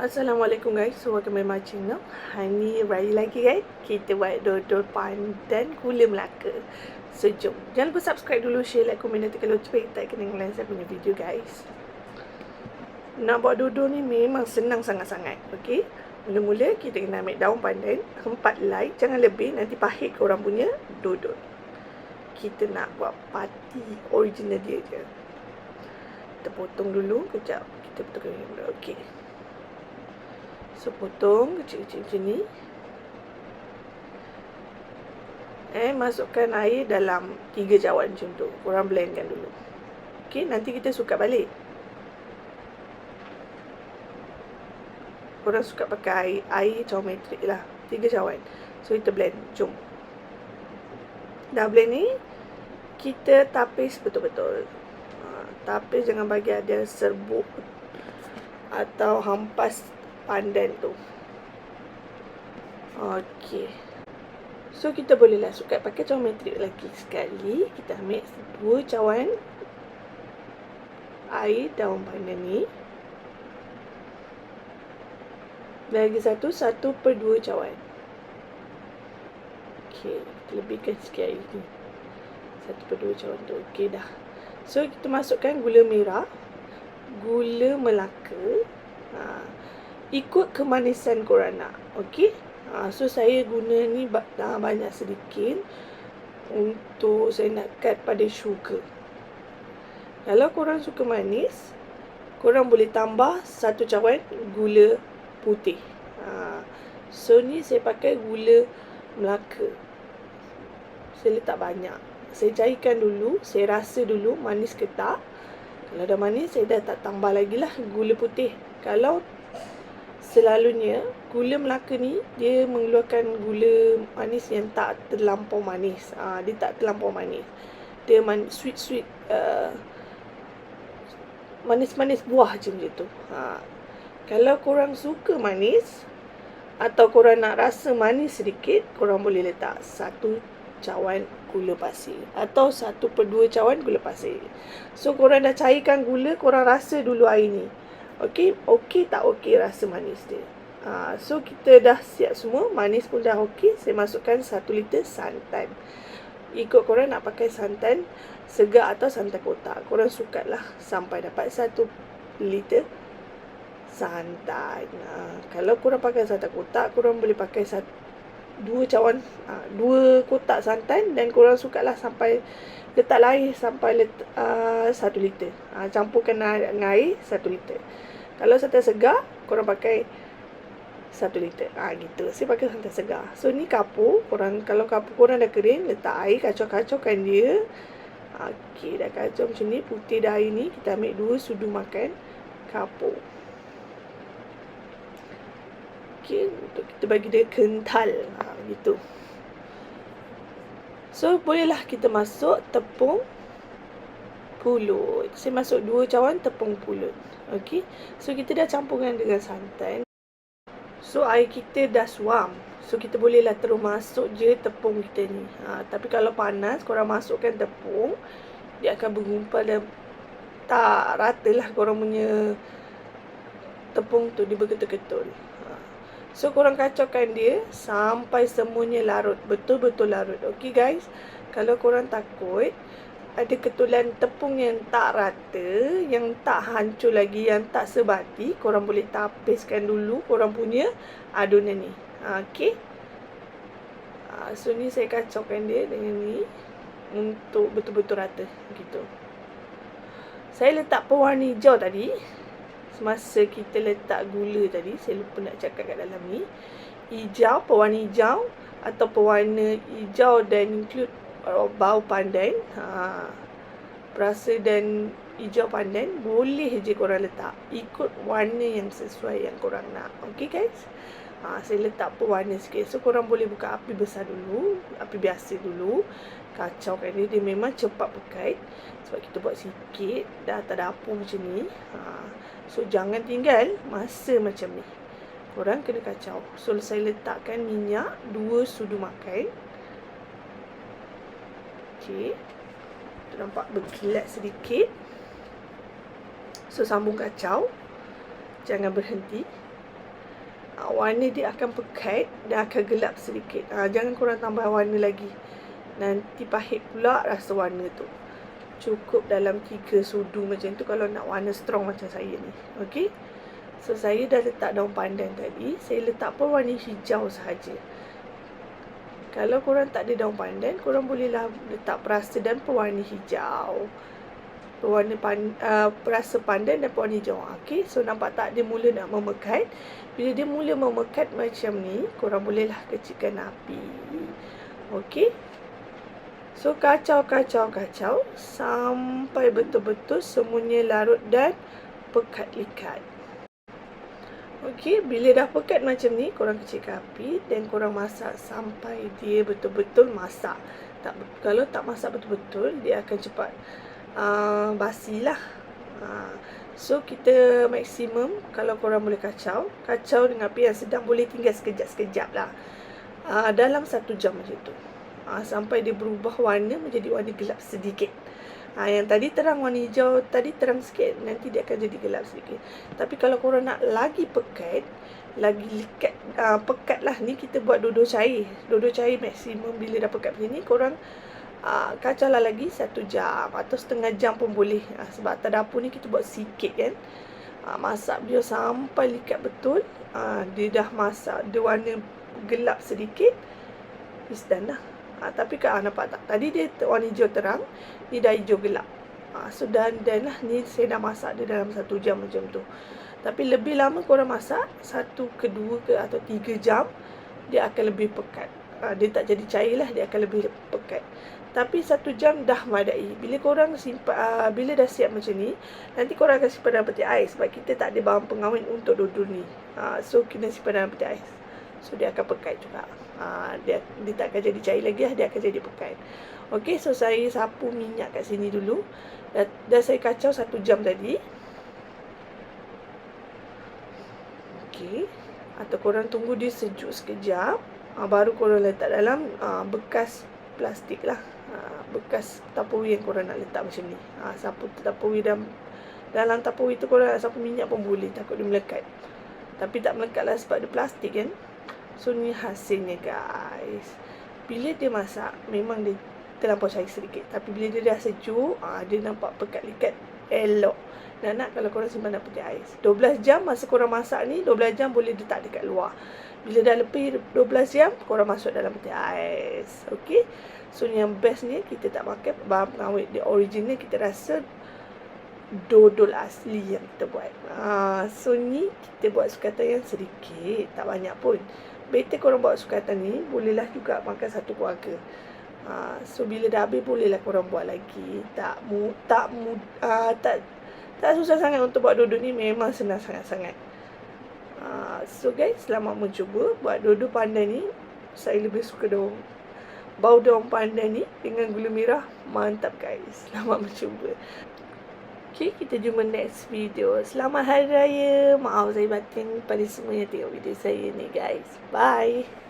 Assalamualaikum guys, so welcome back my channel. Hari ni ready lagi guys. Kita buat dodol pandan gula melaka. So jom, jangan lupa subscribe dulu Share, like, komen dan tekan lonceng Tak kena ngelain saya punya video guys. Nak buat dodol ni memang senang sangat-sangat Okay Mula-mula kita kena ambil daun pandan Empat light, jangan lebih Nanti pahit korang punya dodol. Kita nak buat pati original dia je. Kita potong dulu Kejap. Kita potong dulu. Okay So potong kecil-kecil macam ni. Eh masukkan air dalam 3 cawan macam tu. Korang blendkan dulu. Okay nanti kita suka balik. Korang suka pakai air, air metrik lah. 3 cawan So kita blend. Jom. Dah blend ni Kita tapis betul-betul. Ha, Tapis jangan bagi ada serbuk Atau hampas pandan tu. Okey. So kita bolehlah suka pakai cawan metrik lagi sekali. Kita ambil dua cawan air daun pandan ni. Lagi satu, satu per dua cawan. Okey, lebihkan sikit air ni. Satu per dua cawan tu. Okey dah. So kita masukkan gula merah. Gula melaka. Ha ikut kemanisan korang nak. Okey. Ha, so saya guna ni uh, banyak sedikit untuk saya nak cut pada sugar. Kalau korang suka manis, korang boleh tambah satu cawan gula putih. Ha, so ni saya pakai gula Melaka. Saya letak banyak. Saya cairkan dulu, saya rasa dulu manis ke tak. Kalau dah manis, saya dah tak tambah lagi lah gula putih. Kalau selalunya gula Melaka ni dia mengeluarkan gula manis yang tak terlampau manis. Ah dia tak terlampau manis. Dia man, sweet sweet uh, manis-manis buah je macam tu. Ha. Kalau korang suka manis atau korang nak rasa manis sedikit, korang boleh letak satu cawan gula pasir atau satu per dua cawan gula pasir. So korang dah cairkan gula, korang rasa dulu air ni. Okey, okey tak okey rasa manis dia. Ha, so kita dah siap semua, manis pun dah okey. Saya masukkan 1 liter santan. Ikut korang nak pakai santan segar atau santan kotak. Korang lah sampai dapat 1 liter santan. Ha, kalau korang pakai santan kotak, korang boleh pakai dua cawan, ha, dua kotak santan dan korang lah sampai letak air sampai letak, uh, 1 liter. Ha, campurkan dengan air 1 liter. Kalau santan segar, korang pakai satu liter. Ha, gitu. Saya pakai santan segar. So ni kapur, korang kalau kapur korang dah kering, letak air, kacau-kacaukan dia. Okey, dah kacau macam ni, putih dah air ni, kita ambil dua sudu makan kapur. Okey, untuk kita bagi dia kental. Ha, gitu. So, bolehlah kita masuk tepung pulut. Saya masuk dua cawan tepung pulut. Okey. So kita dah campurkan dengan santan. So air kita dah suam. So kita bolehlah terus masuk je tepung kita ni. Ha, tapi kalau panas korang masukkan tepung dia akan bergumpal dan tak rata lah korang punya tepung tu dia berketul-ketul. So korang kacaukan dia sampai semuanya larut. Betul-betul larut. Okey guys. Kalau korang takut ada ketulan tepung yang tak rata, yang tak hancur lagi, yang tak sebati, korang boleh tapiskan dulu korang punya adunan ni. Okay. Ha, so ni saya kacaukan dia dengan ni untuk betul-betul rata gitu. Saya letak pewarna hijau tadi. Semasa kita letak gula tadi, saya lupa nak cakap kat dalam ni. Hijau, pewarna hijau atau pewarna hijau dan include bau pandan ha, perasa dan hijau pandan boleh je korang letak ikut warna yang sesuai yang korang nak ok guys ha, saya letak pun warna sikit so korang boleh buka api besar dulu api biasa dulu kacau kan dia, dia memang cepat pekat sebab kita buat sikit dah tak ada apa macam ni ha, so jangan tinggal masa macam ni korang kena kacau so saya letakkan minyak dua sudu makan Okey. Tu nampak berkilat sedikit. So sambung kacau. Jangan berhenti. Warna dia akan pekat dan akan gelap sedikit. Uh, jangan korang tambah warna lagi. Nanti pahit pula rasa warna tu. Cukup dalam tiga sudu macam tu kalau nak warna strong macam saya ni. Okey. So saya dah letak daun pandan tadi. Saya letak pun warna hijau sahaja. Kalau korang tak ada daun pandan, korang bolehlah letak perasa dan pewarna hijau pewarna pan, uh, perasa pandan dan pewarna hijau. Okey, so nampak tak dia mula nak memekat. Bila dia mula memekat macam ni, korang bolehlah kecilkan api. Okey. So kacau kacau kacau sampai betul-betul semuanya larut dan pekat likat. Okey, bila dah pekat macam ni, korang kecilkan api dan korang masak sampai dia betul-betul masak. Tak kalau tak masak betul-betul, dia akan cepat uh, basi lah. Uh, so kita maksimum kalau korang boleh kacau, kacau dengan api yang sedang boleh tinggal sekejap-sekejap lah. Uh, dalam satu jam macam tu. Uh, sampai dia berubah warna menjadi warna gelap sedikit. Uh, yang tadi terang warna hijau, tadi terang sikit, nanti dia akan jadi gelap sedikit. Tapi kalau korang nak lagi pekat, lagi likat, uh, pekat lah ni kita buat dodo cair. Dodo cair maksimum bila dah pekat macam ni, korang uh, kacau lah lagi satu jam atau setengah jam pun boleh. Uh, sebab atas dapur ni kita buat sikit kan. Uh, masak dia sampai likat betul. Uh, dia dah masak dia warna gelap sedikit is done lah uh, tapi kan uh, nampak tak? Tadi dia warna hijau terang ni dah hijau gelap. Uh, so dan dan lah. Ni saya dah masak dia dalam satu jam macam tu. Tapi lebih lama korang masak satu ke dua ke atau tiga jam dia akan lebih pekat. Dia tak jadi cair lah dia akan lebih pekat tapi satu jam dah madai. Bila korang simpan, uh, bila dah siap macam ni, nanti korang akan simpan dalam peti ais. Sebab kita tak ada bahan pengawin untuk dodol ni. Uh, so, kena simpan dalam peti ais. So, dia akan pekat juga. Uh, dia, dia tak akan jadi cair lagi lah. Dia akan jadi pekat. Okay, so saya sapu minyak kat sini dulu. Dah, dah saya kacau satu jam tadi. Okay. Atau korang tunggu dia sejuk sekejap. Uh, baru korang letak dalam uh, bekas plastik lah bekas tapuri yang korang nak letak macam ni. Ha, sapu tapuri dalam dalam tapuri tu korang nak sapu minyak pun boleh takut dia melekat. Tapi tak melekat lah sebab dia plastik kan. So ni hasilnya guys. Bila dia masak memang dia terlampau cair sedikit. Tapi bila dia dah sejuk ha, dia nampak pekat likat elok. Dan nak kalau korang simpan dalam peti ais. 12 jam masa korang masak ni 12 jam boleh letak dekat luar. Bila dah lebih 12 jam korang masuk dalam peti ais. Okey so yang best ni kita tak pakai bahan pengawet dia original kita rasa dodol asli yang kita buat ha, so ni kita buat sukatan yang sedikit tak banyak pun better korang buat sukatan ni bolehlah juga makan satu keluarga Ha, so bila dah habis bolehlah korang buat lagi. Tak mu tak mu uh, tak tak susah sangat untuk buat dodo ni memang senang sangat-sangat. Uh, so guys, selamat mencuba buat dodo pandan ni. Saya lebih suka daun bau daun pandan ni dengan gula merah. Mantap guys. Selamat mencuba. Okay, kita jumpa next video. Selamat Hari Raya. Maaf saya batin pada semua yang tengok video saya ni guys. Bye.